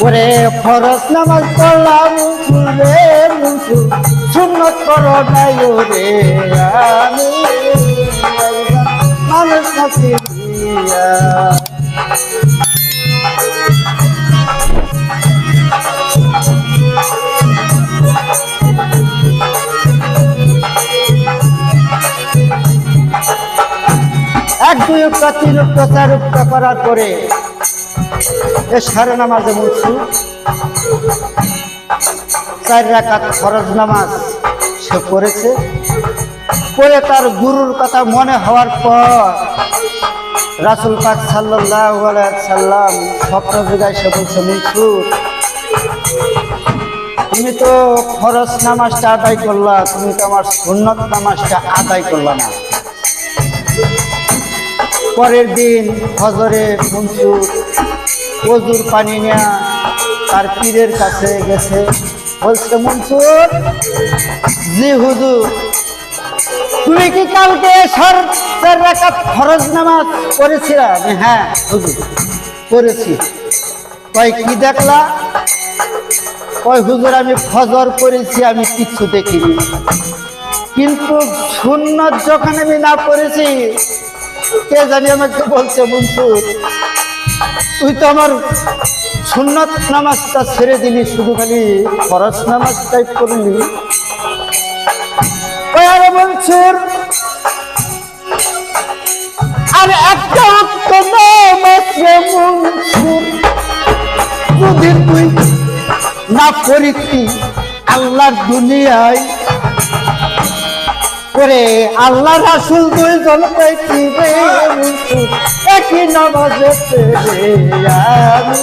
করে ফরস নামাজ পড়লাম রে মুসু সুন্নত করো নাই রে আমি। মানুষ নাকি এক দুই উক্তা, তিন উক্তা, চার করার পরে এ সারে নামাজে বলছি চার রাকাত ফরজ নামাজ সে পড়েছে পড়ে তার গুরুর কথা মনে হওয়ার পর রাসুল পাক সাল্লাহ সাল্লাম স্বপ্ন যুগায় সে বলছে, মনসুর, তুমি তো ফরজ নামাজটা আদায় করলা, তুমি তো আমার সুন্নত নামাজটা আদায় করলা না। পরের দিন হজরে মনসুর প্রচুর পানি নেয়া তার পীরের কাছে গেছে। বলছে মনসুর জি হুজুর তুমি কি কালকে সর চার ফরজ নামাজ আমি, হ্যাঁ হুজুর পড়েছি। কয় কি দেখলা? কয় হুজুর আমি ফজর করেছি আমি কিচ্ছু দেখিনি। কিন্তু সুন্নত যখন আমি না পড়েছি কে জানি আমাকে বলছে মনসুর তুই তো আমার সুন্নত নামাজটা ছেড়ে দিলি, শুধু খালি ফরজ পড়লি। ওই আরে মনসুর আর একটা নামাজ যদি তুই না পড়িতি আল্লাহর দুনিয়ায় করে আল্লাহ রাসুল দুইজন মনসুর, একই নামাজে আমি।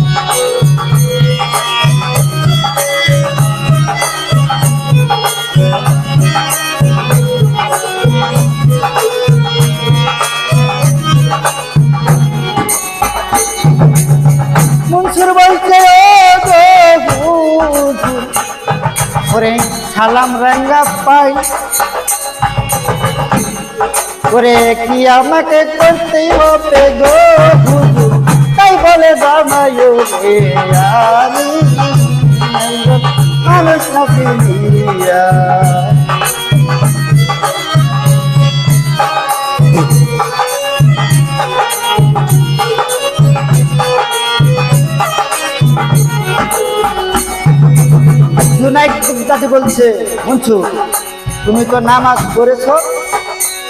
সালাম রাঙ্গা পাই। ওরে কি আমাকে করতেই হবে গো তাই বলে জামাই রে আমি মানুষ না ফিরিয়া দাদি বলছে মঞ্চু তুমি তো নামাজ পড়েছ,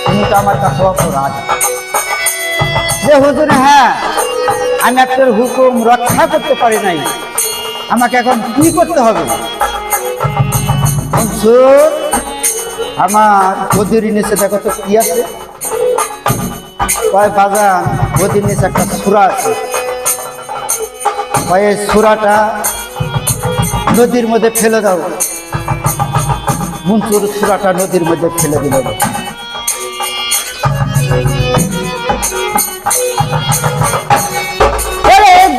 তুমি তো আমার কাছে অপরাধ। যে হুজুর হ্যাঁ আমি আপনার হুকুম রক্ষা করতে পারি নাই। আমাকে এখন কি করতে হবে? মনসুর, আমার গদির নিচে দেখো তো কি আছে। কয় বাজান গদির নিচে একটা সুরা আছে। কয় সুরাটা নদীর মধ্যে ফেলে দাও। মনসুর সুরাটা নদীর মধ্যে ফেলে দিল।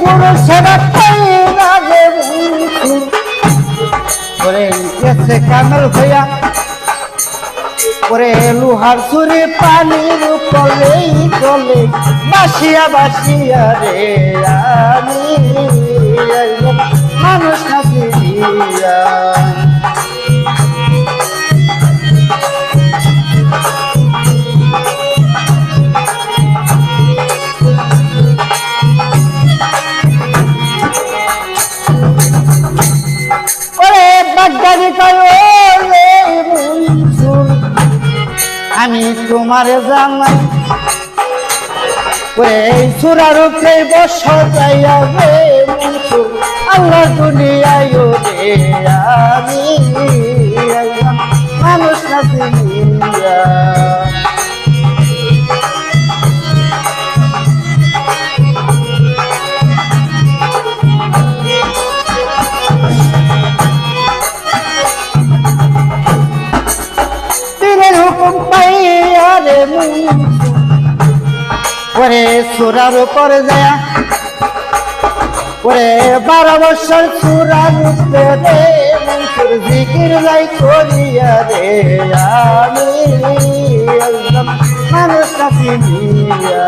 গুরু কামেল হইয়া, ওরে লোহার চুরি পানির কলেই কলে বাসিয়া বাসিয়া রে আমি। মানুষ দিয়া আমি তোমারে জানাই ওরে এই সুরার উপরে বসাই রে মনসুর আল্লাহ দুনিয়ায় রে আমি মানুষ না ওরে সুরার উপরে যায়, ওরে বারো বছর সুরার উপরে জিকির লাই করিয়া রে আমি মানুষ কাছে নিয়া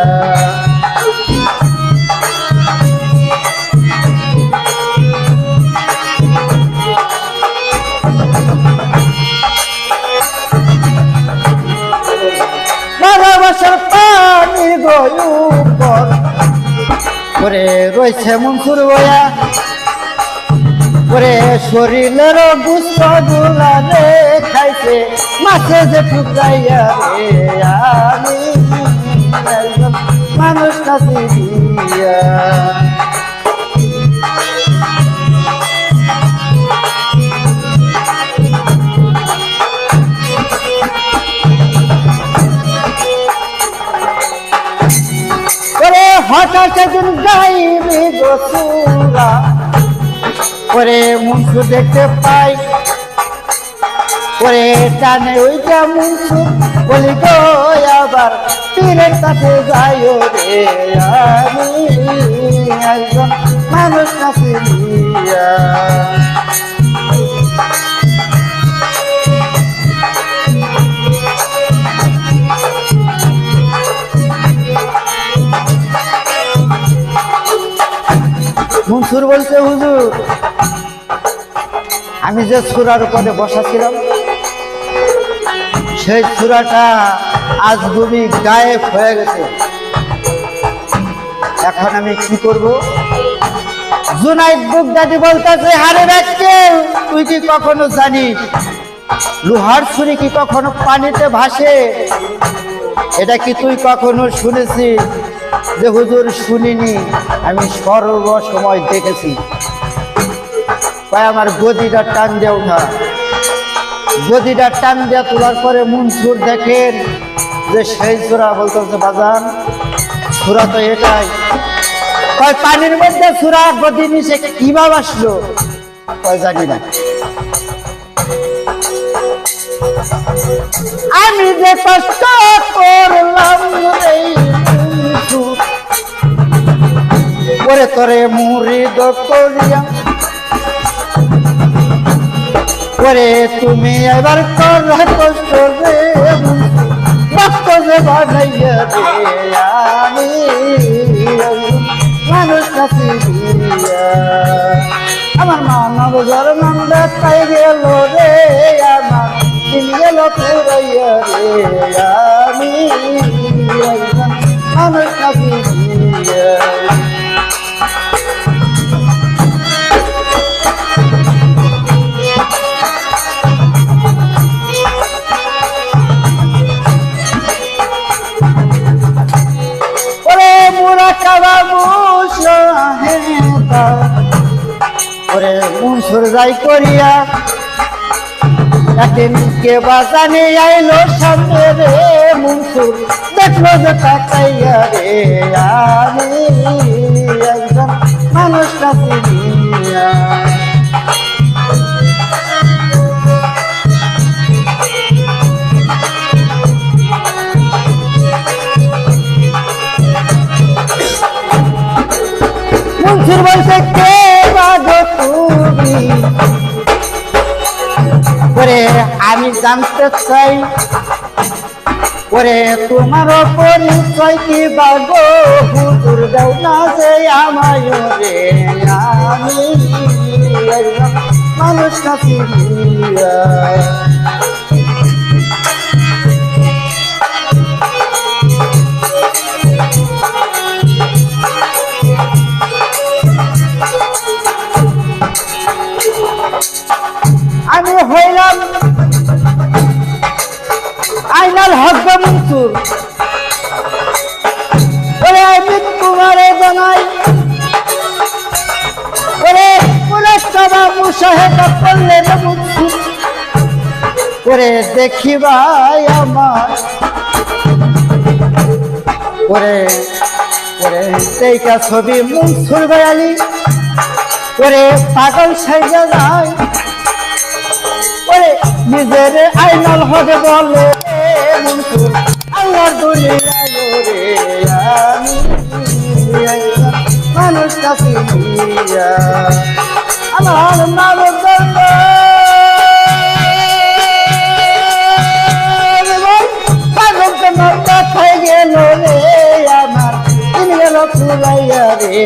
করে রয়েছে মনসুর বয়া। করে শরীরের গুস্তগুলা রে খাইছে, মাছে যে টুকরাইয়া রে আমি। মানুষ কাছে দিয়া। হঠাৎ একদিন গোসুরা ওরে মুন্সু দেখতে পাই। ওরে টানে ওইটা মুন্সু, বলি গো আবার তীরের কাছে যাইও রে আমি। একজন মানুষ কাছে নিয়া। মনসুর বলছে, হুজুর, আমি যে সুরার উপরে বসাছিলাম, সেই সুরাটা আজ গুমি গায়েব হয়ে গেছে। এখন আমি কি করব? জুনাইদ বুকদাদি বলতেছে হারে রাখছে তুই কি কখনো জানিস, লোহার ছুরি কি কখনো পানিতে ভাসে? এটা কি তুই কখনো শুনেছিস? যে হুজুর শুনিনি, আমি সর্ব সময় দেখেছি। তাই আমার গদিটা টান দিয়ে ওঠা গদিটা টান দিয়ে তোলার পরে মনসুর দেখেন যে সেই সুরা বলতেছে, বাজান, সুরা তো এটাই। পানির মধ্যে সুরা গদি নিচে কীভাবে আসলো? জানি না। আমি যে কষ্ট করলাম রে। বন্ধু, ওরে তোরে মুরিদ করিয়া। ওরে তুমি এবার আমার মানব জর নন্দ পাই গেল রে আমার দিন গেল পুরাইয়া রে আমি। মানুষ কাছে ওরে মুসুর যাই করিয়া কে বাজানে আইলো সামনে রে মুসুর দেখল যে তাকাইয়া রে আমি একজন মানুষ কাছে নিয়া। মুন্সির বলছে, কে বাজো তুমি? ওরে আমি জানতে চাই, ওরে তোমার পরিচয় কি বাগো হুজুর দাও না যে আমায় রে আমি মানুষ কাছে আইনাল হক মনসুর ওরে আমি তোমারে বানাই ওরে পুরা দেখি ভাই আমার। ওরে সেইটা ছবি মনসুর ভাইয়ালি ওরে পাগল সাইজা যায় নিজের আইনাল হবে বলে। মনসুর আল্লাহর দুনিয়ায় রে, আমি মানুষ কাছে নিয়া আমার মানব খাই গেল রে আমার গেল ফুলাইয়া রে